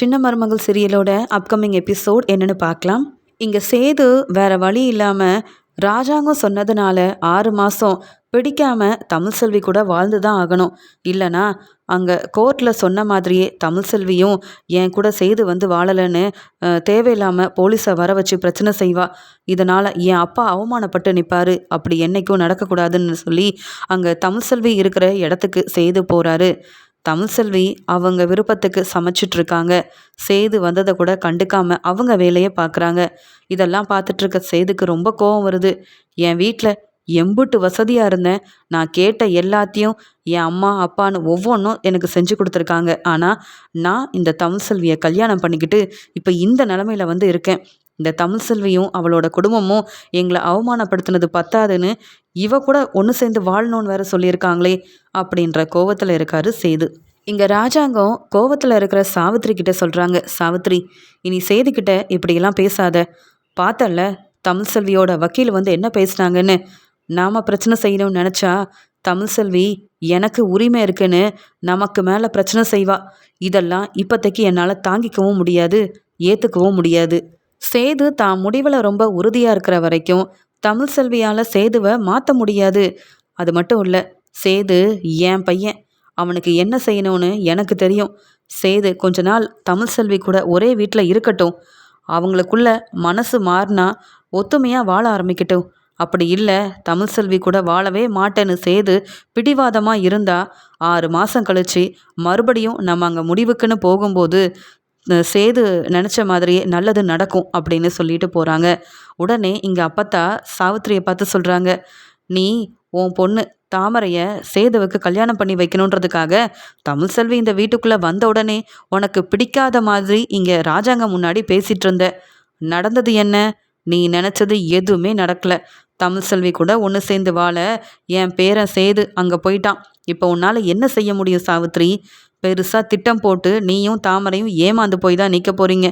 சின்ன மருமகள் சீரியலோட upcoming episode என்னன்னு பார்க்கலாம். இங்கே சேது வேற வழி இல்லாமல் ராஜாங்கம் சொன்னதுனால ஆறு மாதம் பிடிக்காம தமிழ் செல்வி கூட வாழ்ந்து தான் ஆகணும். இல்லைனா அங்கே கோர்ட்டில் சொன்ன மாதிரியே தமிழ் செல்வியும் என் கூட செய்து வந்து வாழலைன்னு தேவையில்லாமல் போலீஸை வர வச்சு பிரச்சனை செய்வா. இதனால் என் அப்பா அவமானப்பட்டு நிற்பாரு அப்படி என்றைக்கும் நடக்கக்கூடாதுன்னு சொல்லி அங்கே தமிழ் செல்வி இருக்கிற இடத்துக்கு செய்து போகிறாரு தமிழ் செல்வி அவங்க விருப்பத்துக்கு சமைச்சிட்ருக்காங்க. சேது வந்ததை கூட கண்டுக்காம அவங்க வேலையை பார்க்குறாங்க. இதெல்லாம் பார்த்துட்ருக்க சேதுக்கு ரொம்ப கோவம் வருது. என் வீட்டில் எம்புட்டு வசதியாக இருந்தேன். நான் கேட்ட எல்லாத்தையும் என் அம்மா அப்பான்னு ஒவ்வொன்றும் எனக்கு செஞ்சு கொடுத்துருக்காங்க. ஆனால் நான் இந்த தமிழ் செல்வியை கல்யாணம் பண்ணிக்கிட்டு இப்போ இந்த நிலமையில வந்து இருக்கேன். இந்த தமிழ் செல்வியும் அவளோட குடும்பமும் எங்களை அவமானப்படுத்தினது பத்தாதுன்னு இவ கூட ஒன்று சேர்ந்து வாழணும்னு வேற சொல்லியிருக்காங்களே அப்படின்ற கோவத்தில் இருக்காரு சேது. இங்கே ராஜாங்கம் கோவத்தில் இருக்கிற சாவித்ரி கிட்ட சொல்கிறாங்க சாவித்ரி இனி சேது கிட்ட இப்படியெல்லாம் பேசாத. பார்த்தல தமிழ் செல்வியோட வக்கீல் வந்து என்ன பேசுனாங்கன்னு? நாம் பிரச்சனை செய்யணும்னு நினச்சா தமிழ் செல்வி எனக்கு உரிமை இருக்குன்னு நமக்கு மேலே பிரச்சனை செய்வா. இதெல்லாம் இப்போதைக்கு என்னால் தாங்கிக்கவும் முடியாது ஏற்றுக்கவும் முடியாது. சேது தான் முடிவில் ரொம்ப உறுதியாக இருக்கிற வரைக்கும் தமிழ் செல்வியால் சேதுவை மாற்ற முடியாது. அது மட்டும் இல்லை சேது என் பையன். அவனுக்கு என்ன செய்யணும்னு எனக்கு தெரியும். சேது கொஞ்ச நாள் தமிழ் செல்வி கூட ஒரே வீட்டில் இருக்கட்டும். அவங்களுக்குள்ள மனசு மாறினா ஒத்துமையாக வாழ ஆரம்பிக்கட்டும். அப்படி இல்லை தமிழ் செல்வி கூட வாழவே மாட்டேன்னு சேது பிடிவாதமாக இருந்தா ஆறு மாதம் கழிச்சு மறுபடியும் நம்ம அங்கே முடிவுக்குன்னு போகும்போது சேது நினச்ச மாதிரியே நல்லது நடக்கும் அப்படின்னு சொல்லிட்டு போகிறாங்க உடனே இங்கே அப்பத்தா சாவித்திரியை பார்த்து சொல்கிறாங்க நீ உன் பொண்ணு தாமரையை சேதுவுக்கு கல்யாணம் பண்ணி வைக்கணுன்றதுக்காக தமிழ் செல்வி இந்த வீட்டுக்குள்ளே வந்த உடனே உனக்கு பிடிக்காத மாதிரி இங்கே ராஜாங்கம் முன்னாடி பேசிகிட்டு இருந்த. நடந்தது என்ன? நீ நினச்சது எதுவுமே நடக்கல. தமிழ் செல்வி கூட ஒன்று சேர்ந்து வாழ என் பேரன் சேது அங்கே போயிட்டான். இப்போ உன்னால் என்ன செய்ய முடியும் சாவித்ரி பெருசாக திட்டம் போட்டு நீயும் தாமரையும் ஏமாந்து போய் தான் நிற்க போகிறீங்க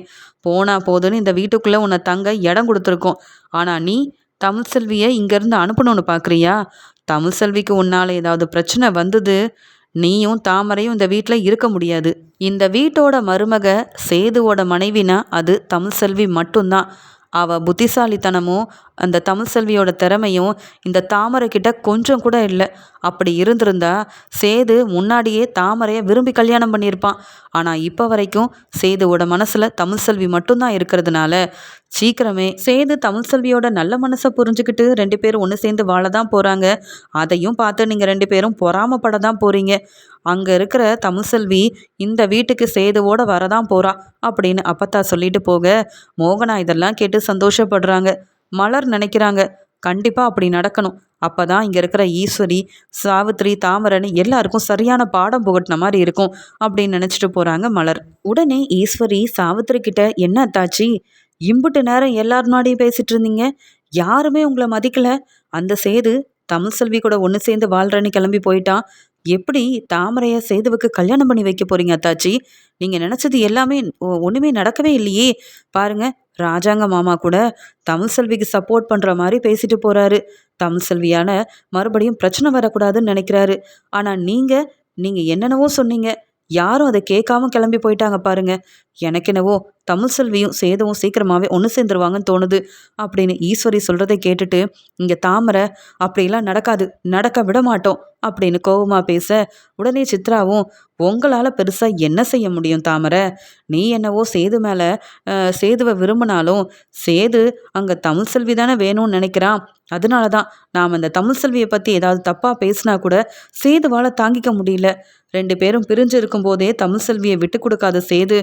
போனா போதுன்னு இந்த வீட்டுக்குள்ளே உன்னை தங்க இடம் கொடுத்துருக்கோம். ஆனால் நீ தமிழ் செல்வியை இங்கேருந்து அனுப்பணும்னு பார்க்குறியா தமிழ் செல்விக்கு உன்னால் ஏதாவது பிரச்சனை வந்தது நீயும் தாமரையும் இந்த வீட்டில் இருக்க முடியாது. இந்த வீட்டோட மருமக சேதுவோட மனைவினா அது தமிழ் செல்வி மட்டும்தான். அவ புத்திசாலித்தனமும் அந்த தமிழ் செல்வியோட திறமையும் இந்த தாமரை கிட்ட கொஞ்சம் கூட இல்லை. அப்படி இருந்திருந்தா சேது முன்னாடியே தாமரையை விரும்பி கல்யாணம் பண்ணியிருப்பான். ஆனால் இப்போ வரைக்கும் சேதுவோட மனசில் தமிழ் செல்வி மட்டும்தான் இருக்கிறதுனால சீக்கிரமே சேது தமிழ் செல்வியோட நல்ல மனசை புரிஞ்சுக்கிட்டு ரெண்டு பேரும் ஒன்று சேர்ந்து வாழ தான் போகிறாங்க அதையும் பார்த்து நீங்கள் ரெண்டு பேரும் பொறாமப்பட தான் போகிறீங்க அங்கே இருக்கிற தமிழ் செல்வி இந்த வீட்டுக்கு சேதுவோட வரதான் போகிறா அப்படின்னு அப்பத்தா சொல்லிட்டு போக மோகனா இதெல்லாம் கேட்டு சந்தோஷப்படுறாங்க. மலர் நினைக்கிறாங்க. கண்டிப்பாக அப்படி நடக்கணும். அப்போ தான் இங்கே இருக்கிற ஈஸ்வரி சாவித்ரி தாமரன்னு எல்லாருக்கும் சரியான பாடம் புகட்டின மாதிரி இருக்கும் அப்படின்னு நினச்சிட்டு போகிறாங்க மலர். உடனே ஈஸ்வரி சாவித்ரி கிட்ட என்ன அத்தாச்சி இம்புட்டு நேரம் எல்லார் முன்னாடியும் பேசிட்டு இருந்தீங்க? யாருமே உங்களை மதிக்கல. அந்த சேது தமிழ் செல்வி கூட ஒன்று சேர்ந்து வாழ்றேன்னு கிளம்பி போயிட்டான் எப்படி தாமரைய சேதுவுக்கு கல்யாணம் பண்ணி வைக்க போறீங்க அத்தாச்சி? நீங்கள் நினச்சது எல்லாமே ஒன்றுமே ஒண்ணுமே நடக்கவே இல்லையே. பாருங்க ராஜாங்க மாமா கூட தமிழ் செல்விக்கு சப்போர்ட் பண்ணுற மாதிரி பேசிட்டு போறாரு. தமிழ் செல்வியால் மறுபடியும் பிரச்சனை வரக்கூடாதுன்னு நினைக்கிறாரு. ஆனால் நீங்கள் நீங்கள் என்னென்னவோ சொன்னீங்க. யாரும் அதை கேட்காம கிளம்பி போயிட்டாங்க பாருங்க. எனக்கு என்னவோ தமிழ் செல்வியும் சேதுவும் சீக்கிரமாகவே ஒன்று சேர்ந்துருவாங்கன்னு தோணுது அப்படின்னு ஈஸ்வரி சொல்கிறதை கேட்டுட்டு இங்கே தாமரை அப்படிலாம் நடக்காது நடக்க விட மாட்டோம் அப்படின்னு கோபமாக பேச உடனே சித்ராவும் உங்களால் பெருசாக என்ன செய்ய முடியும் தாமரை? நீ என்னவோ சேது மேலே சேதுவை விரும்பினாலும் சேது அங்கே தமிழ் செல்வி தானே வேணும்னு நினைக்கிறான். அதனால தான் நாம் அந்த தமிழ் செல்வியை பற்றி ஏதாவது தப்பாக பேசினா கூட சேதுவால் தாங்கிக்க முடியல. ரெண்டு பேரும் பிரிஞ்சு இருக்கும்போதே தமிழ் செல்வியை விட்டு கொடுக்காத சேது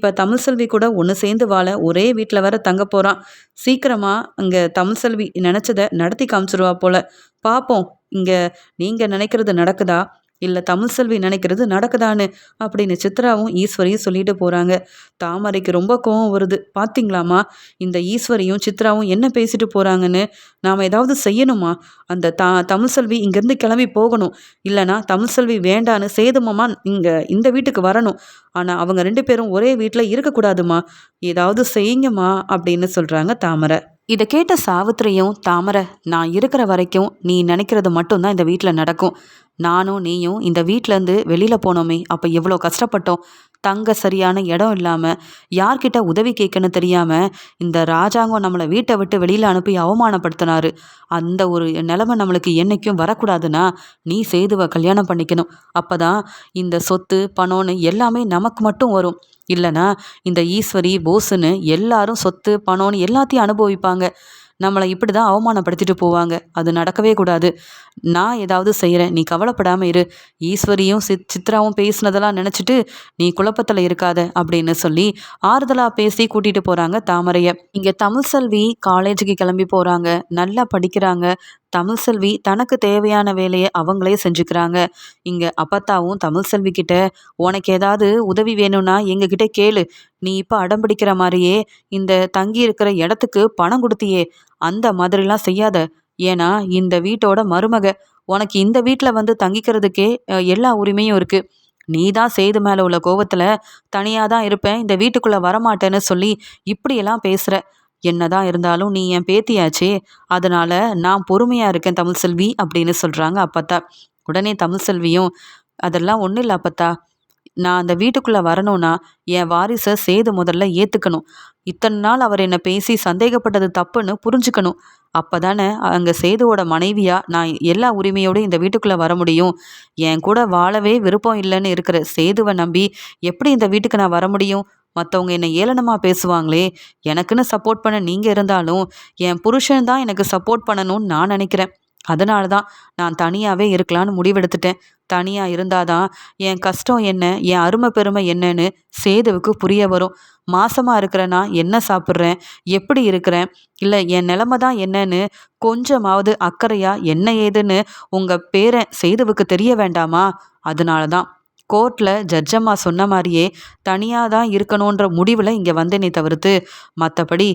இப்போ தமிழ் செல்வி கூட ஒன்று சேர்ந்து வாழ ஒரே வீட்டில் வர தங்க போகிறான் சீக்கிரமாக அங்கே தமிழ் செல்வி நினச்சதை நடத்தி காமிச்சிருவா போல. பார்ப்போம் இங்கே நீங்கள் நினைக்கிறது நடக்குதா? இல்லை தமிழ் செல்வி நினைக்கிறது நடக்குதான்னு அப்படின்னு சித்ராவும் ஈஸ்வரியும் சொல்லிட்டு போகிறாங்க தாமரைக்கு ரொம்ப கோவம் வருது. பார்த்தீங்களாம்மா இந்த ஈஸ்வரியும் சித்ராவும் என்ன பேசிட்டு போகிறாங்கன்னு நாம் ஏதாவது செய்யணுமா? அந்த தா தமிழ் செல்வி இங்கேருந்து கிளம்பி போகணும். இல்லைனா தமிழ் செல்வி வேண்டான்னு சேதுமாமா இங்கே இந்த வீட்டுக்கு வரணும். ஆனால் அவங்க ரெண்டு பேரும் ஒரே வீட்டில் இருக்கக்கூடாதுமா? ஏதாவது செய்யுங்கம்மா அப்படின்னு சொல்கிறாங்க தாமரை. இதை கேட்ட சாவித்திரியும் தாமரை நான் இருக்கிற வரைக்கும் நீ நினைக்கிறது மட்டும்தான் இந்த வீட்டில் நடக்கும். நானும் நீயும் இந்த வீட்டிலேருந்து வெளியில் போனோமே அப்போ எவ்வளோ கஷ்டப்பட்டோம். தங்க சரியான இடம் இல்லாமல் யார்கிட்ட உதவி கேட்கன்னு தெரியாமல் இந்த ராஜாங்கம் நம்மளை வீட்டை விட்டு வெளியில் அனுப்பி அவமானப்படுத்தினாரு. அந்த ஒரு நிலைமை நம்மளுக்கு என்றைக்கும் வரக்கூடாதுன்னா நீ சேதுவை கல்யாணம் பண்ணிக்கணும். அப்போ தான் இந்த சொத்து பணம்னு எல்லாமே நமக்கு மட்டும் வரும். இல்லைனா இந்த ஈஸ்வரி போஸுன்னு எல்லாரும் சொத்து பணம்னு எல்லாத்தையும் அனுபவிப்பாங்க. நம்மளை இப்படி தான் அவமானப்படுத்திட்டு போவாங்க. அது நடக்கவே கூடாது. நான் ஏதாவது செய்கிறேன் நீ கவலைப்படாமல் இரு. ஈஸ்வரியும் சித் சித்ராவும் பேசினதெல்லாம் நினச்சிட்டு நீ குழப்பத்தில் இருக்காத அப்படின்னு சொல்லி ஆறுதலாக பேசி கூட்டிகிட்டு போகிறாங்க தாமரையை. இங்கே தமிழ் செல்வி காலேஜுக்கு கிளம்பி போகிறாங்க நல்லா படிக்கிறாங்க. தமிழ் செல்வி தனக்கு தேவையான வேலையை அவங்களே செஞ்சுக்கிறாங்க. இங்கே அப்பத்தாவும் தமிழ் செல்வி கிட்ட உனக்கு ஏதாவது உதவி வேணும்னா எங்ககிட்ட கேளு. நீ இப்போ அடம் பிடிக்கிற மாதிரியே இந்த தங்கி இருக்கிற இடத்துக்கு பணம் கொடுத்தியே. அந்த மாதிரிலாம் செய்யாத. ஏன்னா இந்த வீட்டோட மருமக உனக்கு இந்த வீட்டில் வந்து தங்கிக்கிறதுக்கே எல்லா உரிமையும் இருக்குது நீ தான் செய்து மேலே உள்ள கோவத்தில் தனியாக தான் இருப்பேன். இந்த வீட்டுக்குள்ளே வரமாட்டேன்னு சொல்லி இப்படியெல்லாம் பேசுகிற என்னதான் இருந்தாலும் நீ என் பேத்தியாச்சே அதனால் நான் பொறுமையாக இருக்கேன் தமிழ் செல்வி அப்படின்னு சொல்கிறாங்க அப்பத்தா. உடனே தமிழ் செல்வியும் அதெல்லாம் ஒன்றும் இல்லை அப்பத்தா. நான் அந்த வீட்டுக்குள்ளே வரணும்னா என் வாரிசை சேது முதல்ல ஏற்றுக்கணும் இத்தனை நாள் அவர் என்னை பேசி சந்தேகப்பட்டது தப்புன்னு புரிஞ்சுக்கணும். அப்போ தானே அங்கே சேதுவோட மனைவியாக நான் எல்லா உரிமையோடு இந்த வீட்டுக்குள்ளே வர முடியும். என் கூட வாழவே விருப்பம் இல்லைன்னு இருக்கிற சேதுவை நம்பி எப்படி இந்த வீட்டுக்கு நான் வர முடியும்? மற்றவங்க என்னை ஏளனமாக பேசுவாங்களே எனக்குன்னு சப்போர்ட் பண்ண நீங்கள் இருந்தாலும் என் புருஷன் தான் எனக்கு சப்போர்ட் பண்ணணும்னு நான் நினைக்கிறேன். அதனால தான் நான் தனியாகவே இருக்கலான்னு முடிவெடுத்துட்டேன். தனியாக இருந்தால் தான் என் கஷ்டம் என்ன என் அருமை பெருமை என்னன்னு சேதுவுக்கு புரிய வரும். மாசமாக இருக்கிறேன்னா என்ன சாப்பிட்றேன் எப்படி இருக்கிறேன் இல்லை என் நிலமை தான் என்னன்னு கொஞ்சமாவது அக்கறையாக என்ன ஏதுன்னு உங்கள் பேரன் சேதுவுக்கு தெரிய வேண்டாமா? அதனால தான் கோர்ட்டில் ஜட்ஜம்மா சொன்ன மாதிரியே தனியாக தான் இருக்கணுன்ற முடிவில் இங்கே வந்தேனே தவிர்த்து மற்றபடி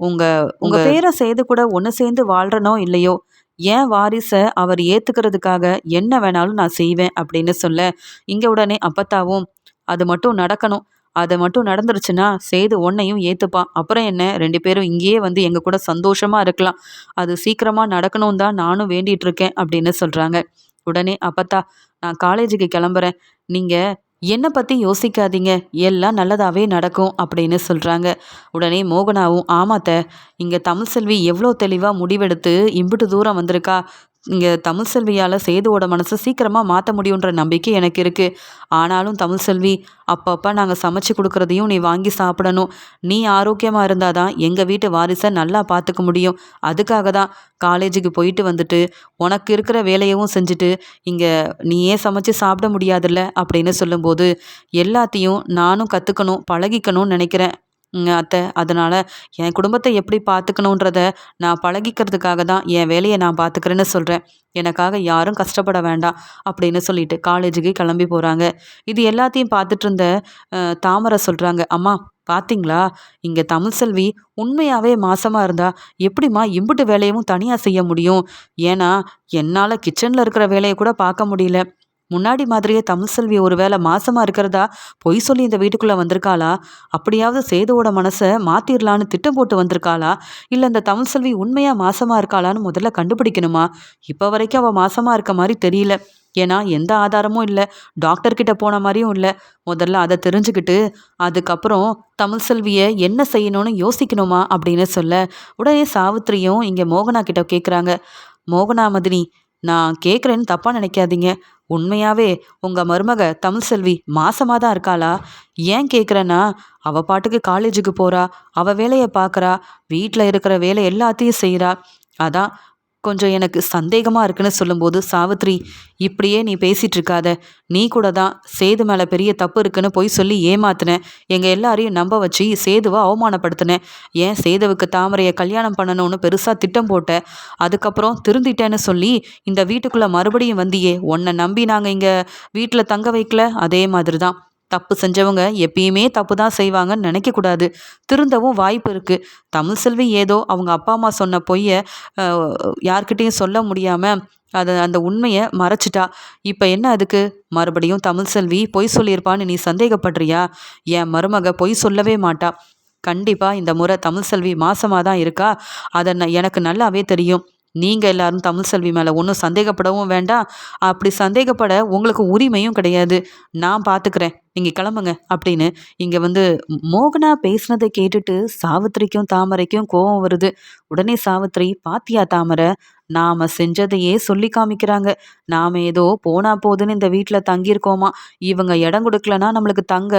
உங்கள் உங்கள் பேரை செய்து கூட ஒன்று சேர்ந்து வாழ்கிறனோ இல்லையோ என் வாரிசை அவர் ஏற்றுக்கிறதுக்காக என்ன வேணாலும் நான் செய்வேன் அப்படின்னு சொல்ல இங்கே உடனே அப்பத்தாவும் அது மட்டும் நடக்கணும் அதை மட்டும் நடந்துருச்சுன்னா சேது ஒன்னையும் ஏற்றுப்பான் அப்புறம் என்ன ரெண்டு பேரும் இங்கேயே வந்து எங்கள் கூட சந்தோஷமாக இருக்கலாம் அது சீக்கிரமாக நடக்கணும் தான் நானும் வேண்டிகிட்டு இருக்கேன் அப்படின்னு சொல்கிறாங்க உடனே அப்பத்தா நான் காலேஜுக்கு கிளம்புறேன் நீங்கள் என்னை பற்றி யோசிக்காதீங்க எல்லாம் நல்லதாகவே நடக்கும் அப்படின்னு சொல்கிறாங்க உடனே மோகனாவும் ஆமாத்த இங்கே தமிழ் செல்வி எவ்வளோ தெளிவாக முடிவெடுத்து இம்பிட்டு தூரம் வந்திருக்கா இங்கே தமிழ் செல்வியால் சேதுவோட மனசை சீக்கிரமாக மாற்ற முடியுன்ற நம்பிக்கை எனக்கு இருக்குது ஆனாலும் தமிழ் செல்வி அப்பப்போ நாங்கள் சமைச்சு கொடுக்குறதையும் நீ வாங்கி சாப்பிடணும். நீ ஆரோக்கியமாக இருந்தால் தான் எங்கள் வீட்டு வாரிசை நல்லா பார்த்துக்க முடியும். அதுக்காக தான் காலேஜுக்கு போயிட்டு வந்துட்டு உனக்கு இருக்கிற வேலையவும் செஞ்சுட்டு இங்கே நீயே சமைச்சு சாப்பிட முடியாதுல்ல? அப்படின்னு சொல்லும்போது எல்லாத்தையும் நானும் கற்றுக்கணும் பழகிக்கணும்னு நினைக்கிறேன். அத்தை. அதனால் என் குடும்பத்தை எப்படி பார்த்துக்கணுன்றத நான் பழகிக்கிறதுக்காக தான் என் வேலையை நான் பார்த்துக்கிறேன்னு சொல்கிறேன் எனக்காக யாரும் கஷ்டப்பட வேண்டாம் அப்படின்னு சொல்லிட்டு காலேஜுக்கு கிளம்பி போகிறாங்க இது எல்லாத்தையும் பார்த்துட்டு இருந்த தாமரை சொல்கிறாங்க அம்மா பார்த்தீங்களா இங்கே தமிழ் செல்வி உண்மையாகவே மாசமாக இருந்தால் எப்படிம்மா இம்புட்டு வேலையும் தனியாக செய்ய முடியும்? ஏன்னா என்னால் கிச்சனில் இருக்கிற வேலையை கூட பார்க்க முடியல. முன்னாடி மாதிரியே தமிழ் செல்வி ஒரு வேளை மாசமாக இருக்கிறதா? பொய் சொல்லி இந்த வீட்டுக்குள்ளே வந்திருக்காளா? அப்படியாவது சேதுவோட மனசை மாற்றிடலான்னு திட்டம் போட்டு வந்திருக்காளா? இல்லை இந்த தமிழ் செல்வி உண்மையாக மாசமாக இருக்காளான்னு முதல்ல கண்டுபிடிக்கணுமா? இப்போ வரைக்கும் அவள் மாசமாக இருக்க மாதிரி தெரியல. ஏன்னா எந்த ஆதாரமும் இல்லை. டாக்டர்கிட்ட போன மாதிரியும் இல்லை. முதல்ல அதை தெரிஞ்சுக்கிட்டு அதுக்கப்புறம் தமிழ் செல்வியை என்ன செய்யணும்னு யோசிக்கணுமா அப்படின்னு சொல்ல உடனே சாவித்திரியும் இங்கே மோகனா கிட்ட கேட்குறாங்க மோகனா மதினி நான் கேட்குறேன்னு தப்பாக நினைக்காதீங்க. உண்மையாவே உங்கள் மருமக தமிழ் செல்வி மாசமாக தான் இருக்காளா? ஏன் கேட்குறேன்னா அவள் பாட்டுக்கு காலேஜுக்கு போகிறா அவள் வேலையை பார்க்குறா வீட்டில் இருக்கிற வேலை எல்லாத்தையும் செய்கிறா அதான் கொஞ்சம் எனக்கு சந்தேகமாக இருக்குன்னு சொல்லும்போது சாவித்ரி இப்படியே நீ பேசிகிட்டு இருக்காத நீ கூட தான் சேது மேலே பெரிய தப்பு இருக்குன்னு போய் சொல்லி ஏமாத்தினேன் எங்கள் எல்லாரையும் நம்ப வச்சு சேதுவை அவமானப்படுத்தினேன் ஏன் சேதுவுக்கு தாமரையை கல்யாணம் பண்ணணும்னு பெருசாக திட்டம் போட்டேன் அதுக்கப்புறம் திருந்திட்டேன்னு சொல்லி இந்த வீட்டுக்குள்ளே மறுபடியும் வந்தியே. உன்னை நம்பி நாங்கள் இங்கே வீட்டில் தங்க வைக்கல? அதே மாதிரி தான் தப்பு செஞ்சவங்க எப்பயுமே தப்பு தான் செய்வாங்கன்னு நினைக்கக்கூடாது. திருந்தவும் வாய்ப்பு இருக்குது தமிழ் செல்வி ஏதோ அவங்க அப்பா அம்மா சொன்ன பொய்யை யார்கிட்டேயும் சொல்ல முடியாமல் அதை அந்த உண்மையை மறைச்சிட்டா. இப்போ என்ன அதுக்கு? மறுபடியும் தமிழ் செல்வி பொய் சொல்லியிருப்பான்னு நீ சந்தேகப்படுறியா? என் மருமக பொய் சொல்லவே மாட்டா. கண்டிப்பாக இந்த முறை தமிழ் செல்வி மாசமாக தான் இருக்கா? அதை எனக்கு நல்லாவே தெரியும். நீங்கள் எல்லாரும் தமிழ் செல்வி மேலே ஒன்றும் சந்தேகப்படவும் வேண்டாம். அப்படி சந்தேகப்பட உங்களுக்கு உரிமையும் கிடையாது. நான் பார்த்துக்கிறேன் நீங்கள் கிளம்புங்க அப்படின்னு இங்கே வந்து மோகனா பேசுனதை கேட்டுட்டு சாவித்திரிக்கும் தாமரைக்கும் கோபம் வருது. உடனே சாவித்திரி பாத்தியா தாமரை நாம் செஞ்சதையே சொல்லி காமிக்கிறாங்க. நாம் ஏதோ போனா போதுன்னு இந்த வீட்டில் தங்கியிருக்கோமா? இவங்க இடம் கொடுக்கலனா நம்மளுக்கு தங்க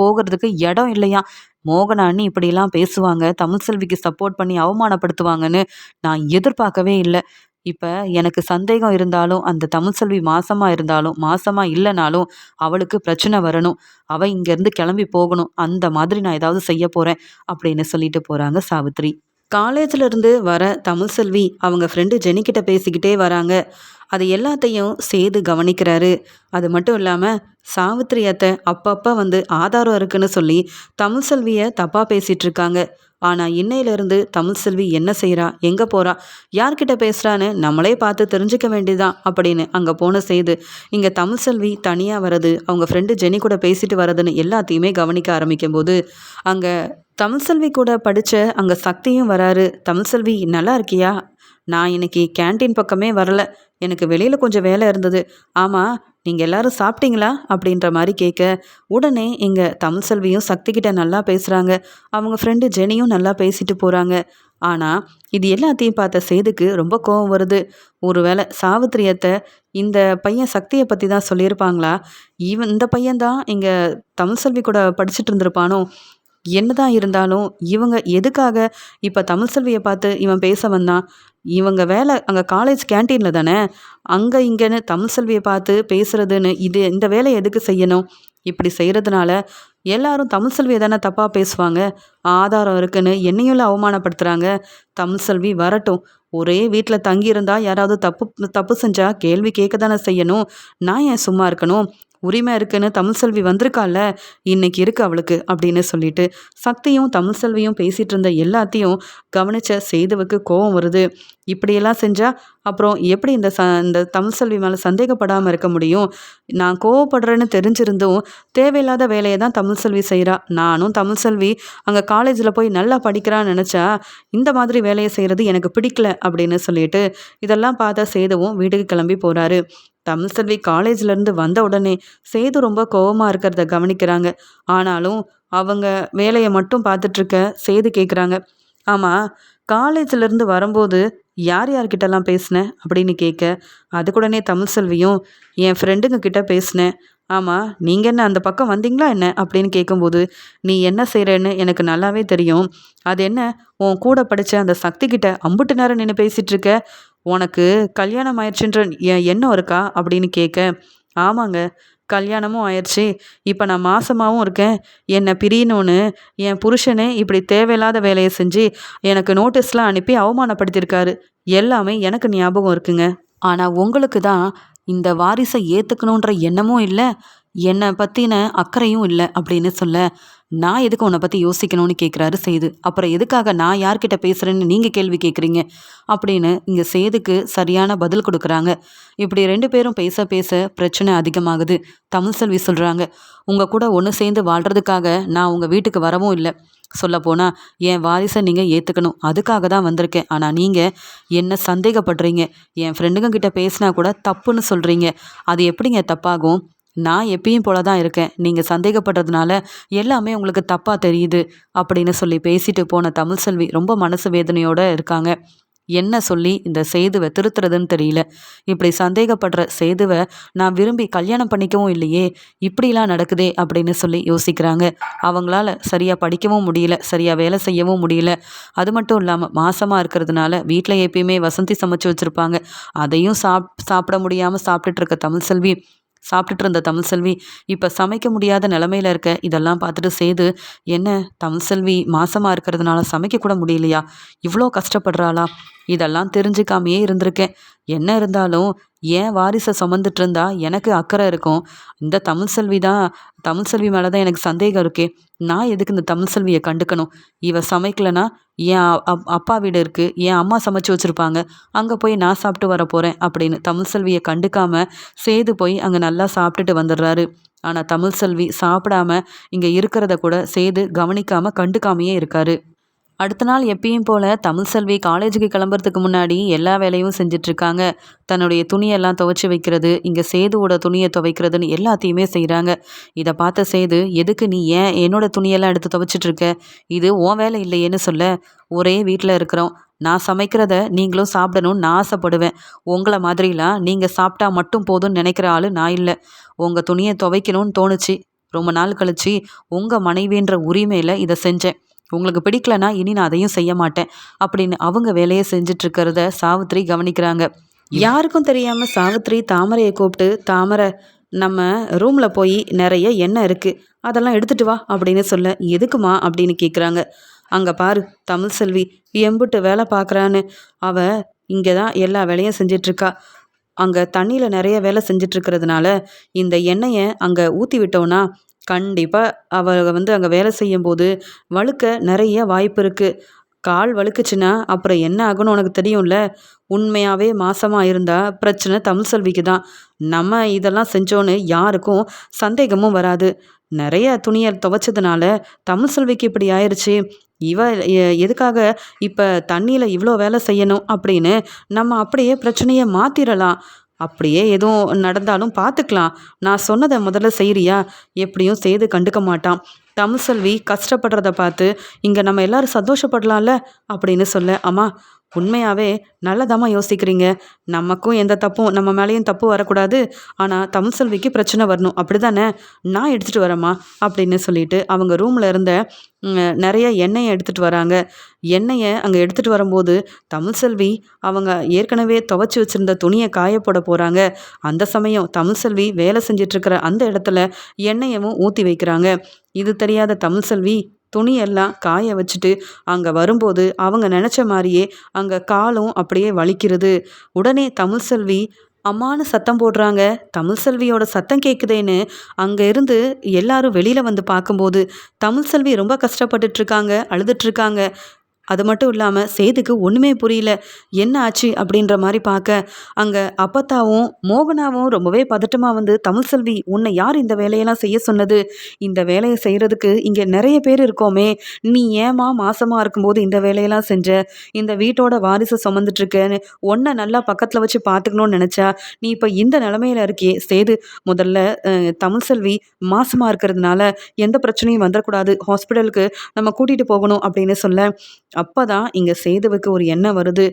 போகிறதுக்கு இடம் இல்லையா? மோகனான்னு இப்படிலாம் பேசுவாங்க தமிழ் செல்விக்கு சப்போர்ட் பண்ணி அவமானப்படுத்துவாங்கன்னு நான் எதிர்பார்க்கவே இல்லை. இப்போ எனக்கு சந்தேகம் இருந்தாலும் அந்த தமிழ் செல்வி மாசமாக இருந்தாலும் மாசமாக இல்லைனாலும் அவளுக்கு பிரச்சனை வரணும். அவள் இங்கேருந்து கிளம்பி போகணும். அந்த மாதிரி நான் ஏதாவது செய்ய போகிறேன் அப்படின்னு சொல்லிட்டு போகிறாங்க சாவித்ரி. காலேஜில் இருந்து வர தமிழ் செல்வி அவங்க ஃப்ரெண்டு ஜெனிக்கிட்ட பேசிக்கிட்டே வராங்க. அது எல்லாத்தையும் சேது கவனிக்கிறாரு. அது மட்டும் இல்லாமல் சாவித்திரி அத்தை அப்பப்போ வந்து ஆதாரம் இருக்குன்னு சொல்லி தமிழ் செல்வியை தப்பாக பேசிகிட்டு இருக்காங்க. ஆனால் இன்னையிலேருந்து தமிழ் செல்வி என்ன செய்கிறா எங்கே போகிறா யார்கிட்ட பேசுகிறான்னு நம்மளே பார்த்து தெரிஞ்சுக்க வேண்டியதான் அப்படின்னு அங்கே போன செய்து இங்கே தமிழ் செல்வி தனியாக வர்றது அவங்க ஃப்ரெண்டு ஜெனி கூட பேசிட்டு வரதுன்னு எல்லாத்தையுமே கவனிக்க ஆரம்பிக்கும் போது அங்கே தமிழ் செல்வி கூட படித்த அங்கே சக்தியும் வராரு. தமிழ் செல்வி நல்லா இருக்கியா? நான் இன்னைக்கு கேன்டீன் பக்கமே வரல. எனக்கு வெளியில் கொஞ்சம் வேலை இருந்தது. ஆமாம் நீங்கள் எல்லாரும் சாப்பிட்டீங்களா? அப்படின்ற மாதிரி கேட்க உடனே இங்கே தமிழ் செல்வியும் சக்திக்கிட்ட நல்லா பேசுகிறாங்க அவங்க ஃப்ரெண்டு ஜெனியும் நல்லா பேசிட்டு போகிறாங்க ஆனால் இது எல்லாத்தையும் பார்த்த சேதுக்கு ரொம்ப கோவம் வருது. ஒருவேளை சாவித்திரியத்தை இந்த பையன் சக்தியை பற்றி தான் சொல்லியிருப்பாங்களா? இவன் இந்த பையன்தான் இங்கே தமிழ் செல்வி கூட படிச்சுட்டு இருந்திருப்பானோ? என்னதான் இருந்தாலும் இவங்க எதுக்காக இப்போ தமிழ் செல்வியை பார்த்து இவன் பேச வந்தான்? இவங்க வேலை அங்கே காலேஜ் கேன்டீனில் தானே? அங்கே இங்கேன்னு தமிழ் செல்வியை பார்த்து பேசுகிறதுன்னு இது இந்த வேலையை எதுக்கு செய்யணும்? இப்படி செய்கிறதுனால எல்லாரும் தமிழ் செல்வியை தானே தப்பாக பேசுவாங்க? ஆதாரம் இருக்குன்னு என்னையும் அவமானப்படுத்துகிறாங்க தமிழ் செல்வி வரட்டும். ஒரே வீட்டில் தங்கியிருந்தா யாராவது தப்பு தப்பு செஞ்சால் கேள்வி கேட்க தானே செய்யணும். நான் ஏன் சும்மா இருக்கணும்? உரிமை இருக்குன்னு தமிழ் செல்வி வந்திருக்கால இன்னைக்கு இருக்கு அவளுக்கு அப்படின்னு சொல்லிட்டு சக்தியும் தமிழ் செல்வியும் பேசிட்டு இருந்த எல்லாத்தையும் கவனிச்ச செய்தவுக்கு கோபம் வருது. இப்படியெல்லாம் செஞ்சால் அப்புறம் எப்படி இந்த ச இந்த தமிழ் செல்வி மேலே சந்தேகப்படாமல் இருக்க முடியும்? நான் கோவப்படுறேன்னு தெரிஞ்சிருந்தும் தேவையில்லாத வேலையை தான் தமிழ் செல்வி செய்கிறா நானும் தமிழ் செல்வி அங்கே காலேஜில் போய் நல்லா படிக்கிறான்னு நினச்சா இந்த மாதிரி வேலையை செய்கிறது எனக்கு பிடிக்கல அப்படின்னு சொல்லிட்டு இதெல்லாம் பார்த்த சேதுவும் வீட்டுக்கு கிளம்பி போகிறாரு தமிழ்செல்வி காலேஜ்லேருந்து வந்த உடனே சேது ரொம்ப கோவமாக இருக்கிறத கவனிக்கிறாங்க. ஆனாலும் அவங்க வேலையை மட்டும் பார்த்துட்ருக்க சேது கேட்குறாங்க ஆமாம் காலேஜ்லேருந்து வரும்போது யார் யார்கிட்டலாம் பேசினேன் அப்படின்னு கேட்க அதுக்குடனே தமிழ்செல்வியும் என் ஃப்ரெண்டுங்க கிட்ட பேசினேன் ஆமாம் நீங்கள் என்ன அந்த பக்கம் வந்தீங்களா என்ன? அப்படின்னு கேட்கும்போது நீ என்ன செய்கிறேன்னு எனக்கு நல்லாவே தெரியும். அது என்ன உன் கூட படித்த அந்த சக்தி கிட்ட அம்புட்டு நேரம் நின்று பேசிகிட்ருக்க உனக்கு கல்யாணம் ஆயிடுச்சுன்ற எண்ணம் இருக்கா? அப்படின்னு கேட்க ஆமாங்க கல்யாணமும் ஆயிடுச்சு. இப்போ நான் மாசமாகவும் இருக்கேன். என்னை பிரியணும்னு என் புருஷனே இப்படி தேவையில்லாத வேலையை செஞ்சு எனக்கு நோட்டீஸ்லாம் அனுப்பி அவமானப்படுத்தியிருக்காரு. எல்லாமே எனக்கு ஞாபகம் இருக்குங்க. ஆனால் உங்களுக்கு தான் இந்த வாரிசை ஏற்றுக்கணுன்ற எண்ணமும் இல்லை என்னை பற்றின அக்கறையும் இல்லை அப்படின்னு சொல்ல. நான் எதுக்கு உன்னை பற்றி யோசிக்கணும்னு கேட்குறாரு சேது. அப்புறம் எதுக்காக நான் யார்கிட்ட பேசுகிறேன்னு நீங்கள் கேள்வி கேட்குறீங்க அப்படின்னு இங்கே சேதுக்கு சரியான பதில் கொடுக்குறாங்க. இப்படி ரெண்டு பேரும் பேச பேச பிரச்சனை அதிகமாகுது. தமிழ் செல்வி சொல்கிறாங்க உங்கள் கூட ஒன்று சேர்ந்து வாழ்கிறதுக்காக நான் உங்கள் வீட்டுக்கு வரவும் இல்லை. சொல்லப்போனால் என் வாரிசை நீங்கள் ஏற்றுக்கணும் அதுக்காக தான் வந்திருக்கேன். ஆனால் நீங்கள் என்ன சந்தேகப்படுறீங்க? என் ஃப்ரெண்டுங்க கிட்ட பேசினா கூட தப்புன்னு சொல்கிறீங்க அது எப்படிங்க தப்பாகும்? நான் எப்பயும் போல தான் இருக்கேன். நீங்கள் சந்தேகப்படுறதுனால எல்லாமே உங்களுக்கு தப்பாக தெரியுது அப்படின்னு சொல்லி பேசிட்டு போன தமிழ் செல்வி ரொம்ப மனசு வேதனையோடு இருக்காங்க. என்ன சொல்லி இந்த சேதுவை திருத்துறதுன்னு தெரியல. இப்படி சந்தேகப்படுற சேதுவை நான் விரும்பி கல்யாணம் பண்ணிக்கவும் இல்லையே இப்படிலாம் நடக்குதே அப்படின்னு சொல்லி யோசிக்கிறாங்க. அவங்களால சரியாக படிக்கவும் முடியல சரியாக வேலை செய்யவும் முடியல. அது மட்டும் இல்லாமல் மாசமாக இருக்கிறதுனால வீட்டில் எப்பயுமே வசந்தி சமைச்சு வச்சுருப்பாங்க. அதையும் சாப் சாப்பிட முடியாமல் சாப்பிட்டுட்டு இருக்க தமிழ் செல்வி சாப்பிட்டுட்டு இருந்த தமிழ் செல்வி இப்போ சமைக்க முடியாத நிலமையில இருக்க இதெல்லாம் பார்த்துட்டு செய்து என்ன தமிழ் செல்வி மாசமாக இருக்கிறதுனால சமைக்கக்கூட முடியலையா? இவ்வளோ கஷ்டப்படுறாளா? இதெல்லாம் தெரிஞ்சுக்காமையே இருந்திருக்கேன். என்ன இருந்தாலும் ஏன் வாரிசை சுமந்துட்டு இருந்தா எனக்கு அக்கறை இருக்கும். இந்த தமிழ் செல்வி தான் தமிழ் செல்வி மேலே தான் எனக்கு சந்தேகம் இருக்கே. நான் எதுக்கு இந்த தமிழ் செல்வியை கண்டுக்கணும்? இவ சமைக்கலனா என் அப்பா வீடு இருக்குது என் அம்மா சமைச்சு வச்சுருப்பாங்க? அங்கே போய் நான் சாப்பிட்டு வர போகிறேன் அப்படின்னு தமிழ் செல்வியை கண்டுக்காம சேது போய் அங்கே நல்லா சாப்பிட்டுட்டு வந்துடுறாரு. ஆனால் தமிழ் செல்வி சாப்பிடாம இங்கே இருக்கிறத கூட சேது கவனிக்காமல் கண்டுக்காமையே இருக்காரு. அடுத்த நாள் எப்பயும் போல் தமிழ்செல்வி காலேஜுக்கு கிளம்புறதுக்கு முன்னாடி எல்லா வேலையும் செஞ்சிட்ருக்காங்க. தன்னுடைய துணியெல்லாம் துவைச்சி வைக்கிறது இங்கே சேதுவோட துணியை துவைக்கிறதுன்னு எல்லாத்தையுமே செய்கிறாங்க இதை பார்த்த சேது எதுக்கு நீ ஏன் என்னோட துணியெல்லாம் எடுத்து துவைச்சிட்ருக்க? இது உன் வேலை இல்லையேன்னு சொல்ல. ஒரே வீட்டில் இருக்கிறோம். நான் சமைக்கிறத நீங்களும் சாப்பிடணும்னு நான் ஆசைப்படுவேன். உங்களை மாதிரிலாம் நீங்கள் சாப்பிட்டா மட்டும் போதும்னு நினைக்கிற ஆள் நான் இல்லை. உங்கள் துணியை துவைக்கணும்னு தோணுச்சு. ரொம்ப நாள் கழிச்சு உங்கள் மனைவின்ற உரிமையில் இதை செஞ்சேன். உங்களுக்கு பிடிக்கலனா இனி நான் அதையும் செய்ய மாட்டேன் அப்படின்னு அவங்க வேலையை செஞ்சிட்ருக்கிறத சாவித்ரி கவனிக்கிறாங்க. யாருக்கும் தெரியாமல் சாவித்ரி தாமரையை கூப்பிட்டு தாமரை நம்ம ரூமில் போய் நிறைய எண்ணெய் இருக்குது அதெல்லாம் எடுத்துகிட்டு வா அப்படின்னு சொல்ல எதுக்குமா? அப்படின்னு கேட்குறாங்க அங்கே பாரு தமிழ் செல்வி எம்புட்டு வேலை பார்க்குறான்னு அவள் இங்கே தான் எல்லா வேலையும் செஞ்சிட்ருக்கா. அங்கே தண்ணியில் நிறைய வேலை செஞ்சிட்ருக்கிறதுனால இந்த எண்ணெயை அங்கே ஊற்றி விட்டோன்னா கண்டிப்பாக அவள் வந்து அங்கே வேலை செய்யும்போது வழுக்க நிறைய வாய்ப்பு இருக்குது கால் வழுக்குச்சுன்னா அப்புறம் என்ன ஆகும்னு உனக்கு தெரியும்ல? உண்மையாகவே மாசமாக இருந்தால் பிரச்சனை தமிழ் செல்விக்கு தான். நம்ம இதெல்லாம் செஞ்சோன்னு யாருக்கும் சந்தேகமும் வராது. நிறைய துணியை துவைச்சதுனால தமிழ் செல்விக்கு இப்படி ஆயிடுச்சு இவ எதுக்காக இப்போ தண்ணியில் இவ்வளோ வேலை செய்யணும் அப்படின்னு நம்ம அப்படியே பிரச்சனையை மாற்றிடலாம் அப்படியே எதுவும் நடந்தாலும் பார்த்துக்கலாம். நான் சொன்னதை முதல்ல செய்கிறியா எப்படியும் செய்து கண்டுக்க மாட்டான். தமிழ்செல்வி கஷ்டப்படுறத பார்த்து இங்கே நம்ம எல்லாரும் சந்தோஷப்படலாம்ல? அப்படின்னு சொல்ல அம்மா உண்மையாகவே நல்லதாம்மா யோசிக்கிறீங்க. நமக்கும் எந்த தப்பும் நம்ம மேலேயும் தப்பு வரக்கூடாது. ஆனால் தமிழ் செல்விக்கு பிரச்சனை வரணும். அப்படி தானே நான் எடுத்துகிட்டு வரேம்மா அப்படின்னு சொல்லிட்டு அவங்க ரூமில் இருந்த நிறைய எண்ணெயை எடுத்துகிட்டு வராங்க. எண்ணெயை அங்கே எடுத்துகிட்டு வரும்போது தமிழ் செல்வி அவங்க ஏற்கனவே துவச்சி வச்சுருந்த துணியை காய போட போகிறாங்க அந்த சமயம் தமிழ் செல்வி வேலை செஞ்சிட்ருக்கிற அந்த இடத்துல எண்ணெயவும் ஊற்றி வைக்கிறாங்க. இது தெரியாத தமிழ் செல்வி துணியெல்லாம் காய வச்சுட்டு அங்கே வரும்போது அவங்க நினச்ச மாதிரியே அங்கே காலும் அப்படியே வலிக்கிறது. உடனே தமிழ் செல்வி அம்மானு சத்தம் போடுறாங்க. தமிழ் செல்வியோட சத்தம் கேட்குதேன்னு அங்கே இருந்து எல்லாரும் வெளியில் வந்து பார்க்கும்போது தமிழ் செல்வி ரொம்ப கஷ்டப்பட்டுட்ருக்காங்க அழுதுட்ருக்காங்க அது மட்டும் இல்லாமல் சேதுக்கு ஒன்றுமே புரியல. என்ன ஆச்சு அப்படின்ற மாதிரி பார்க்க அங்கே அப்பத்தாவும் மோகனாவும் ரொம்பவே பதட்டமாக வந்து தமிழ் செல்வி உன்னை யார் இந்த வேலையெல்லாம் செய்ய சொன்னது? இந்த வேலையை செய்கிறதுக்கு இங்கே நிறைய பேர் இருக்கோமே. நீ ஏமா மாசமாக இருக்கும்போது இந்த வேலையெல்லாம் செஞ்ச? இந்த வீட்டோட வாரிசை சுமந்துட்டுருக்கேன்னு ஒன்றை நல்லா பக்கத்தில் வச்சு பார்த்துக்கணும்னு நினச்சா நீ இப்போ இந்த நிலமையில இருக்கே சேது முதல்ல தமிழ் செல்வி மாசமாக இருக்கிறதுனால எந்த பிரச்சனையும் வந்துடக்கூடாது. ஹாஸ்பிட்டலுக்கு நம்ம கூட்டிகிட்டு போகணும் அப்படின்னு சொல்ல அப்போ தான் இங்கே சேதுவுக்கு ஒரு எண்ணம் வருது.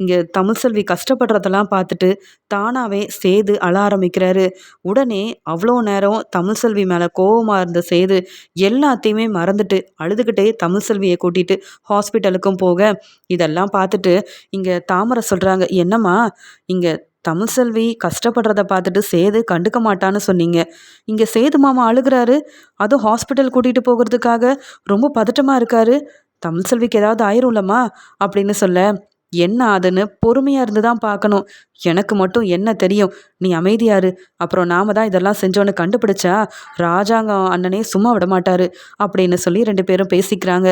இங்கே தமிழ்செல்வி கஷ்டப்படுறதெல்லாம் பார்த்துட்டு தானாகவே சேது அழ ஆரம்பிக்கிறாரு. உடனே அவ்வளோ நேரம் தமிழ்செல்வி மேலே கோபமாக இருந்த சேது எல்லாத்தையுமே மறந்துட்டு அழுதுகிட்டே தமிழ்செல்வியை கூட்டிகிட்டு ஹாஸ்பிட்டலுக்கும் போக. இதெல்லாம் பார்த்துட்டு இங்கே தாமரை சொல்கிறாங்க என்னம்மா இங்கே தமிழ்செல்வி கஷ்டப்படுறத பார்த்துட்டு சேது கண்டுக்க மாட்டான்னு சொன்னீங்க. இங்கே சேது மாமா அழுகிறாரு. அதுவும் ஹாஸ்பிட்டல் கூட்டிகிட்டு போகிறதுக்காக ரொம்ப பதட்டமாக இருக்காரு. தமிழ் செல்விக்கு ஏதாவது ஆயிரும்லம்மா? அப்படின்னு சொல்ல என்ன அதுன்னு பொறுமையாக இருந்து தான் பார்க்கணும். எனக்கு மட்டும் என்ன தெரியும்? நீ அமைதியாரு. அப்புறம் நாம தான் இதெல்லாம் செஞ்சோன்னு கண்டுபிடிச்சா ராஜாங்கம் அண்ணனே சும்மா விட மாட்டாரு. அப்படின்னு சொல்லி ரெண்டு பேரும் பேசிக்கிறாங்க.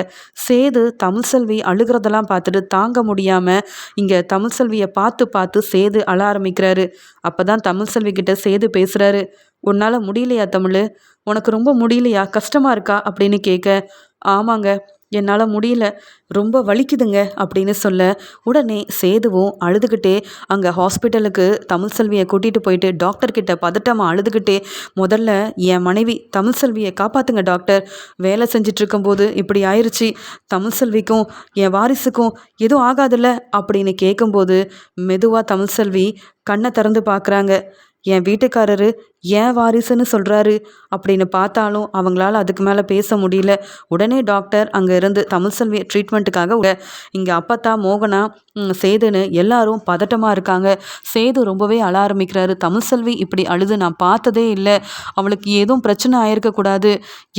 சேது தமிழ் செல்வி அழுகிறதெல்லாம் பார்த்துட்டு தாங்க முடியாமல் இங்கே தமிழ் செல்வியை பார்த்து பார்த்து சேது அழ ஆரம்பிக்கிறாரு. அப்போ தான் தமிழ் செல்வி கிட்ட சேது பேசுகிறாரு உன்னால் முடியலையா தமிழ்? உனக்கு ரொம்ப முடியலையா? கஷ்டமாக இருக்கா? அப்படின்னு கேட்க ஆமாங்க. என்னால் முடியல. ரொம்ப வலிக்குதுங்க அப்படின்னு சொல்ல உடனே சேதுவும் அழுதுகிட்டே அங்கே ஹாஸ்பிட்டலுக்கு தமிழ் செல்வியை கூட்டிகிட்டு போயிட்டு டாக்டர்கிட்ட பதட்டமாக அழுதுகிட்டே முதல்ல என் மனைவி தமிழ் செல்வியை காப்பாற்றுங்க டாக்டர். வேலை செஞ்சிட்ருக்கும்போது இப்படி ஆயிடுச்சு தமிழ் செல்விக்கும் என் வாரிசுக்கும் எதுவும் ஆகாதுல்ல அப்படின்னு கேட்கும்போது மெதுவாக தமிழ் செல்வி கண்ணை திறந்து பார்க்குறாங்க என் வீட்டுக்காரரு ஏன் வாரிசுன்னு சொல்கிறாரு அப்படின்னு பார்த்தாலும் அவங்களால அதுக்கு மேலே பேச முடியல. உடனே டாக்டர் அங்கே இருந்து தமிழ்செல்வி ட்ரீட்மெண்ட்டுக்காக இங்கே அப்பத்தா மோகனா சேதுன்னு எல்லாரும் பதட்டமாக இருக்காங்க. சேது ரொம்பவே அழ ஆரம்பிக்கிறாரு. தமிழ்செல்வி இப்படி அழுது நான் பார்த்ததே இல்லை. அவளுக்கு ஏதும் பிரச்சனை ஆயிருக்கக்கூடாது